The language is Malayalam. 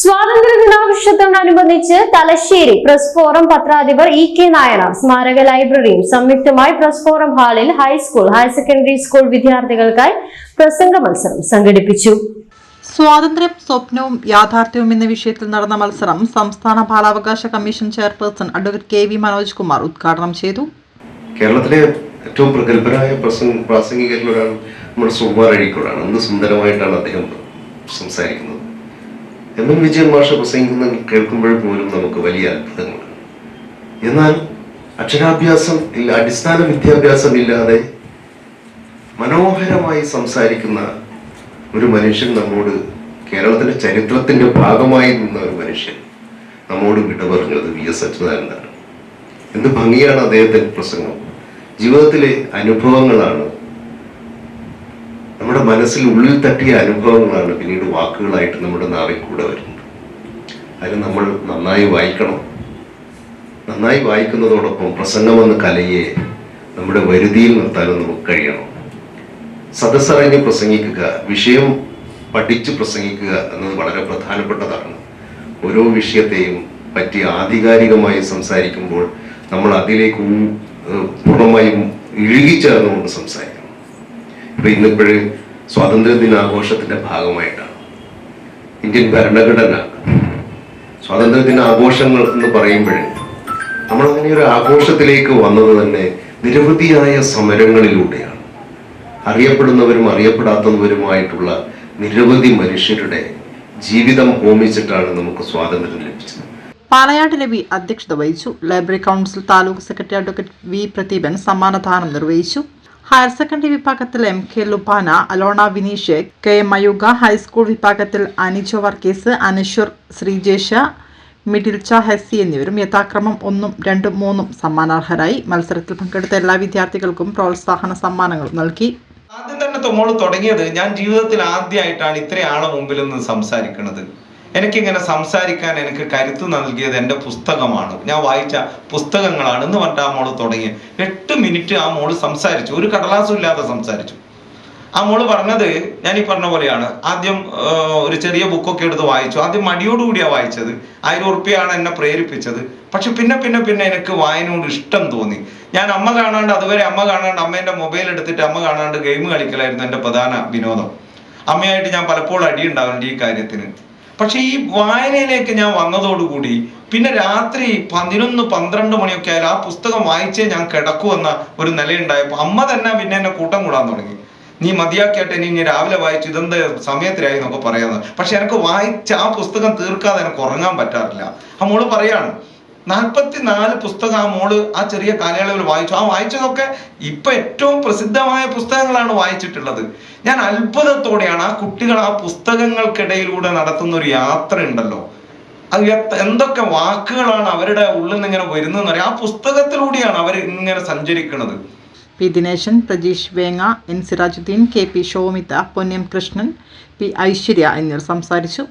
സ്വാതന്ത്ര്യ ദിനാഘോഷത്തോടനുബന്ധിച്ച് തലശ്ശേരി പ്രസ് ഫോറം പത്രാധിപർ ഇ കെ നായനാർ സ്മാരക ലൈബ്രറിയും സംയുക്തമായി പ്രസ് ഫോറം ഹാളിൽ high school higher secondary school വിദ്യാർത്ഥികൾക്കായി പ്രസംഗ മത്സരം സംഘടിപ്പിച്ചു. സ്വാതന്ത്ര്യം സ്വപ്നവും യാഥാർത്ഥ്യവും എന്ന വിഷയത്തിൽ നടന്ന മത്സരം സംസ്ഥാന ബാലാവകാശ commission chairperson advocate K V Manoj Kumar ഉദ്ഘാടനം ചെയ്തു. കേരളത്തിലെ ഏറ്റവും പ്രഗത്ഭരായ പ്രസംഗ പ്രാസംഗികരിൽ ഒരാൾ നമ്മുടെ സുകുമാർ അഴീക്കോടാണ്. എന്ത് സുന്ദരമായിട്ടാണ് അദ്ദേഹം സംസാരിക്കുന്നത്. എം എൻ വിജയൻ മാഷ പ്രസംഗിക്കുന്ന കേൾക്കുമ്പോൾ പോലും നമുക്ക് വലിയ അത്ഭുതങ്ങൾ എന്നാൽ അക്ഷരാഭ്യാസം ഇല്ല അടിസ്ഥാന വിദ്യാഭ്യാസം ഇല്ലാതെ മനോഹരമായി സംസാരിക്കുന്ന ഒരു മനുഷ്യൻ നമ്മോട് കേരളത്തിന്റെ ചരിത്രത്തിന്റെ ഭാഗമായി നിന്ന ഒരു മനുഷ്യൻ നമ്മോട് വിട പറഞ്ഞത് വി എസ് അച്യുതാനന്ദാണ് എന്ത് ഭംഗിയാണ് അദ്ദേഹത്തിന്റെ പ്രസംഗം. ജീവിതത്തിലെ അനുഭവങ്ങളാണ് നമ്മുടെ മനസ്സിൽ ഉള്ളിൽ തട്ടിയ അനുഭവങ്ങളാണ് പിന്നീട് വാക്കുകളായിട്ട് നമ്മുടെ നാവിൽ കൂടെ വരുന്നത്. അതിന് നമ്മൾ നന്നായി വായിക്കണം. നന്നായി വായിക്കുന്നതോടൊപ്പം പ്രസംഗം എന്ന കലയെ നമ്മുടെ വരുതിയിൽ നിർത്താനും നമുക്ക് കഴിയണം. സദസ്സറിഞ്ഞ് പ്രസംഗിക്കുക വിഷയം പഠിച്ച് പ്രസംഗിക്കുക എന്നത് വളരെ പ്രധാനപ്പെട്ടതാണ്. ഓരോ വിഷയത്തെയും പറ്റി ആധികാരികമായി സംസാരിക്കുമ്പോൾ നമ്മൾ അതിലേക്ക് പൂർണമായും ഇഴുകിച്ചേർന്നുകൊണ്ട് സംസാരിക്കണം. ഇപ്പൊ ഇന്നിപ്പോഴ് സ്വാതന്ത്ര്യ ദിനാഘോഷത്തിന്റെ ഭാഗമായിട്ടാണ്. ഇന്ത്യൻ ഭരണഘടന സ്വാതന്ത്ര്യ ദിനാഘോഷങ്ങൾ എന്ന് പറയുമ്പോൾ നമ്മൾ അങ്ങനെ ഒരു ആഘോഷത്തിലേക്ക് വന്നത് തന്നെ നിരവധിയായ സമരങ്ങളിലൂടെയാണ്. അറിയപ്പെടുന്നവരും അറിയപ്പെടാത്തവരുമായിട്ടുള്ള നിരവധി മനുഷ്യരുടെ ജീവിതം ഹോമിച്ചിട്ടാണ് നമുക്ക് സ്വാതന്ത്ര്യം ലഭിച്ചത്. പാലയാട് രവി അധ്യക്ഷത വഹിച്ചു. Library council taluk secretary advocate V Pradeepan സമ്മാനദാനം നിർവഹിച്ചു. ഹയർ സെക്കൻഡറി വിഭാഗത്തിൽ M K Lubana Alona Vineesh K M Mayuga high school വിഭാഗത്തിൽ അനിജോ വർഗീസ് അനശ്വർ ശ്രീജേഷ മിഡിൽച്ച ഹെസ്സി എന്നിവരും യഥാക്രമം ഒന്നും രണ്ടും മൂന്നും സമ്മാനാർഹരായി. മത്സരത്തിൽ പങ്കെടുത്ത എല്ലാ വിദ്യാർത്ഥികൾക്കും പ്രോത്സാഹന സമ്മാനങ്ങൾ നൽകി. ആദ്യം തന്നെ തൊമ്മോൾ തുടങ്ങിയത് ഞാൻ ജീവിതത്തിൽ ആദ്യമായിട്ടാണ് ഇത്രയാളെ മുമ്പിൽ നിന്ന് സംസാരിക്കുന്നത്. എനിക്കിങ്ങനെ സംസാരിക്കാൻ എനിക്ക് കരുത്ത് നൽകിയത് എന്റെ പുസ്തകമാണ്. ഞാൻ വായിച്ച പുസ്തകങ്ങളാണ് എന്ന് പറഞ്ഞിട്ട് ആ മോൾ തുടങ്ങി. എട്ട് മിനിറ്റ് ആ മോൾ സംസാരിച്ചു. ഒരു കടലാസും ഇല്ലാതെ സംസാരിച്ചു. ആ മോൾ പറഞ്ഞത് ഞാൻ ഈ പറഞ്ഞ പോലെയാണ്. ആദ്യം ഒരു ചെറിയ ബുക്കൊക്കെ എടുത്ത് വായിച്ചു. ആദ്യം മടിയോടുകൂടിയാണ് വായിച്ചത്. ആയിരം ഉറുപ്പ്യാണ് എന്നെ പ്രേരിപ്പിച്ചത്. പക്ഷെ പിന്നെ പിന്നെ പിന്നെ എനിക്ക് വായനയോട് ഇഷ്ടം തോന്നി. ഞാൻ അമ്മ കാണാണ്ട് അതുവരെ അമ്മ കാണാണ്ട് അമ്മേന്റെ മൊബൈൽ എടുത്തിട്ട് അമ്മ കാണാണ്ട് ഗെയിം കളിക്കലായിരുന്നു എന്റെ പ്രധാന വിനോദം. അമ്മയായിട്ട് ഞാൻ പലപ്പോഴും അടി അടിയുണ്ടാവുന്നുണ്ട് ഈ കാര്യത്തിന്. പക്ഷെ ഈ വായനയിലേക്ക് ഞാൻ വന്നതോടുകൂടി പിന്നെ രാത്രി പതിനൊന്ന് പന്ത്രണ്ട് മണിയൊക്കെ ആയാലും ആ പുസ്തകം വായിച്ചേ ഞാൻ കിടക്കുമെന്ന ഒരു നിലയുണ്ടായപ്പോൾ അമ്മ തന്നെ പിന്നെ എന്നെ കൂട്ടം കൂടാൻ തുടങ്ങി. നീ മതിയാക്കിയാട്ടെ നീ ഇനി രാവിലെ വായിച്ചു ഇതെന്ത് സമയത്തിലായി എന്നൊക്കെ പറയാന്ന്. പക്ഷെ എനിക്ക് വായിച്ച ആ പുസ്തകം തീർക്കാതെ എനിക്ക് ഉറങ്ങാൻ പറ്റാറില്ല. ആ മോൾ പറയാണ് നാൽപ്പത്തി നാല് പുസ്തകം ആ മോൾ ആ ചെറിയ കാലയളവിൽ വായിച്ചു. ആ വായിച്ചതൊക്കെ ഇപ്പൊ ഏറ്റവും പ്രസിദ്ധമായ പുസ്തകങ്ങളാണ് വായിച്ചിട്ടുള്ളത്. ഞാൻ അത്ഭുതത്തോടെയാണ് ആ കുട്ടികൾ ആ പുസ്തകങ്ങൾക്കിടയിലൂടെ നടത്തുന്ന ഒരു യാത്ര ഉണ്ടല്ലോ അത് എന്തൊക്കെ വാക്കുകളാണ് അവരുടെ ഉള്ളിൽ നിന്ന് ഇങ്ങനെ വരുന്നതെന്ന് പറയാം ആ പുസ്തകത്തിലൂടെയാണ് അവർ ഇങ്ങനെ സഞ്ചരിക്കുന്നത്. P Dineshan Prajeesh Venga N Sirajuddin K P Shomitha Ponniyam Krishnan P Aishwarya എന്നിവർ സംസാരിച്ചു.